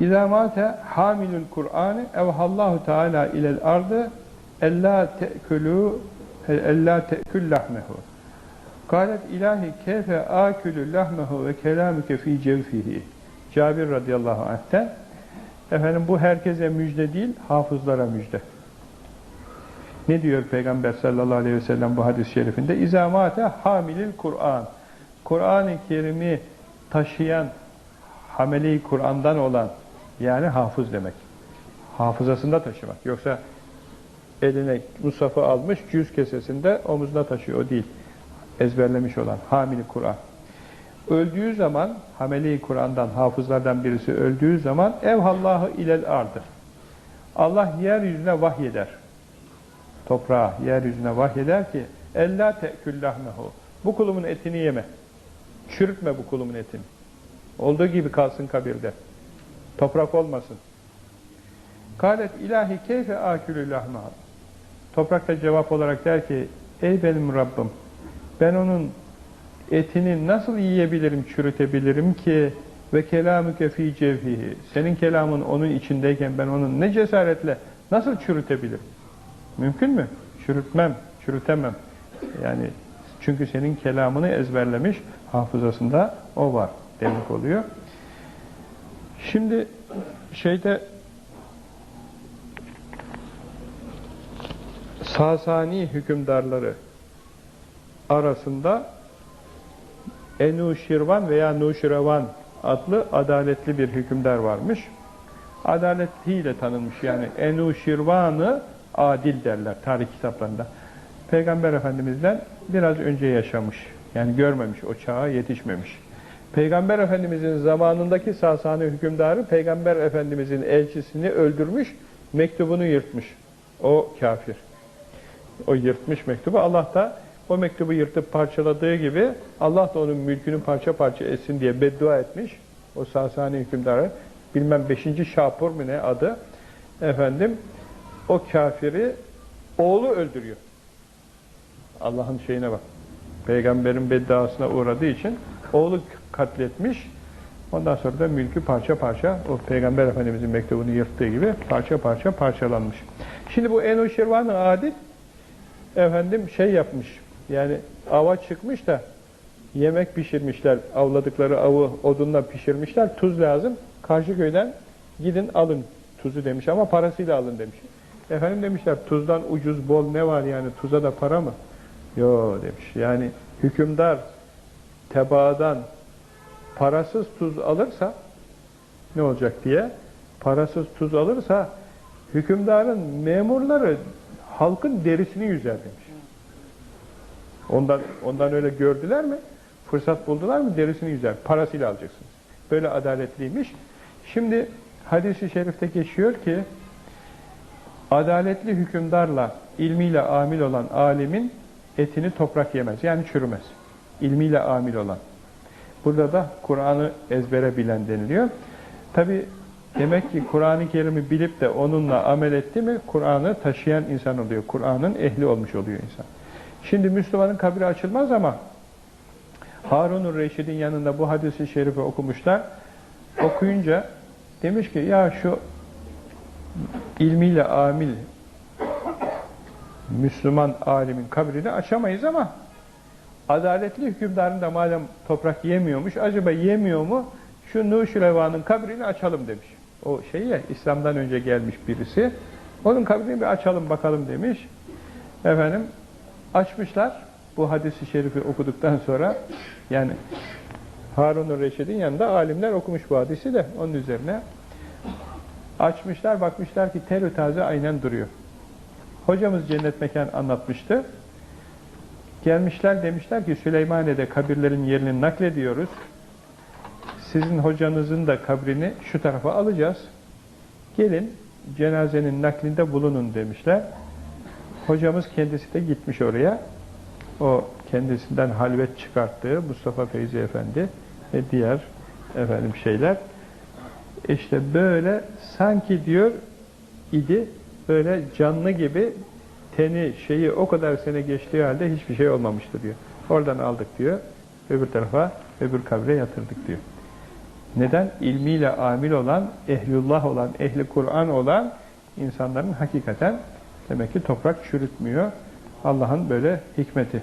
İzâ mâte hamilul Kur'an'ı evhallahu teâlâ ilel ardı ellâ te'kulû ellâ te'kül lahmehu. Kâlet ilahi keyfe âkülü lahmehu ve kelâmüke fî cevfihi. Cabir radıyallahu anh'ten efendim bu herkese müjde değil, hafızlara müjde. Ne diyor Peygamber sallallahu aleyhi ve sellem bu hadis-i şerifinde? İzamate hamilil Kur'an. Kur'an-ı Kerim'i taşıyan, hamele-i Kur'an'dan olan, yani hafız demek. Hafızasında taşımak. Yoksa eline Musaf'ı almış, cüz kesesinde omuzuna taşıyor. O değil. Ezberlemiş olan, hamili Kur'an. Öldüğü zaman, hamele-i Kur'an'dan, hafızlardan birisi öldüğü zaman, evhallahu ilel ardı. Allah yeryüzüne vahyeder toprağa, yeryüzüne vahyeder ki ella te'küllahmehu bu kulumun etini yeme. Çürütme bu kulumun etini. Olduğu gibi kalsın kabirde. Toprak olmasın. Kalet ilahi keyfe akülü lahmeha. Toprak da cevap olarak der ki ey benim Rabbim ben onun etini nasıl yiyebilirim, çürütebilirim ki ve kelamüke fî cevhihi. Senin kelamın onun içindeyken ben onun ne cesaretle nasıl çürütebilirim? Mümkün mü? Çürütmem, çürütemem. Yani çünkü senin kelamını ezberlemiş, hafızasında o var demek oluyor. Şimdi şeyde Sasani hükümdarları arasında Enuşirvan veya Nuşirevan adlı adaletli bir hükümdar varmış. Adaletiyle tanınmış yani Enuşirvan'ı adil derler tarih kitaplarında. Peygamber Efendimiz'den biraz önce yaşamış. Yani görmemiş, o çağa yetişmemiş. Peygamber Efendimiz'in zamanındaki Sasani hükümdarı Peygamber Efendimiz'in elçisini öldürmüş, mektubunu yırtmış. O kafir. O yırtmış mektubu. Allah da o mektubu yırtıp parçaladığı gibi Allah da onun mülkünü parça parça etsin diye beddua etmiş. O Sasani hükümdarı. Bilmem 5. Şapur mu ne adı. Efendim o kafiri oğlu öldürüyor. Allah'ın şeyine bak. Peygamberin bedduasına uğradığı için oğlu katletmiş. Ondan sonra da mülkü parça parça o Peygamber Efendimizin mektubunu yırttığı gibi parça parça parçalanmış. Şimdi bu Enuşirvan-ı Adil efendim şey yapmış. Yani ava çıkmış da yemek pişirmişler. Avladıkları avı odunla pişirmişler. Tuz lazım. Karşı köyden gidin alın tuzu demiş ama parasıyla alın demiş. Efendim demişler tuzdan ucuz bol ne var yani tuza da para mı? Yo demiş. Yani hükümdar tebaadan parasız tuz alırsa ne olacak diye parasız tuz alırsa hükümdarın memurları halkın derisini yüzer demiş. Ondan, ondan öyle gördüler mi? Fırsat buldular mı? Derisini yüzer. Parasıyla alacaksınız. Böyle adaletliymiş. Şimdi hadisi şerifte geçiyor ki adaletli hükümdarla ilmiyle amil olan alimin etini toprak yemez. Yani çürümez. İlmiyle amil olan. Burada da Kur'an'ı ezbere bilen deniliyor. Tabi demek ki Kur'an-ı Kerim'i bilip de onunla amel etti mi Kur'an'ı taşıyan insan oluyor. Kur'an'ın ehli olmuş oluyor insan. Şimdi Müslümanın kabri açılmaz ama Harun-ur Reşid'in yanında bu hadisi şerifi okumuşlar. Okuyunca demiş ki ya şu ilmiyle amil Müslüman alimin kabrini açamayız ama adaletli hükümdarın da madem toprak yemiyormuş, acaba yemiyor mu? Şu Nuşirevan'ın kabrini açalım demiş. O şey ya, İslam'dan önce gelmiş birisi. Onun kabrini bir açalım bakalım demiş. Efendim, açmışlar. Bu hadisi şerifi okuduktan sonra, yani Harun-ur Reşid'in yanında alimler okumuş bu hadisi de onun üzerine Açmışlar, bakmışlar ki terü taze aynen duruyor. Hocamız cennet mekan anlatmıştı. Gelmişler demişler ki Süleymaniye'de kabirlerin yerini naklediyoruz. Sizin hocanızın da kabrini şu tarafa alacağız. Gelin cenazenin naklinde bulunun demişler. Hocamız kendisi de gitmiş oraya. O kendisinden halvet çıkarttığı Mustafa Feyzi Efendi ve diğer efendim şeyler işte böyle sanki diyor idi böyle canlı gibi teni, şeyi o kadar sene geçtiği halde hiçbir şey olmamıştı diyor. Oradan aldık diyor, öbür tarafa, öbür kabre yatırdık diyor. Neden? İlmiyle amil olan, ehlullah olan, ehli Kur'an olan insanların hakikaten demek ki toprak çürütmüyor. Allah'ın böyle hikmeti.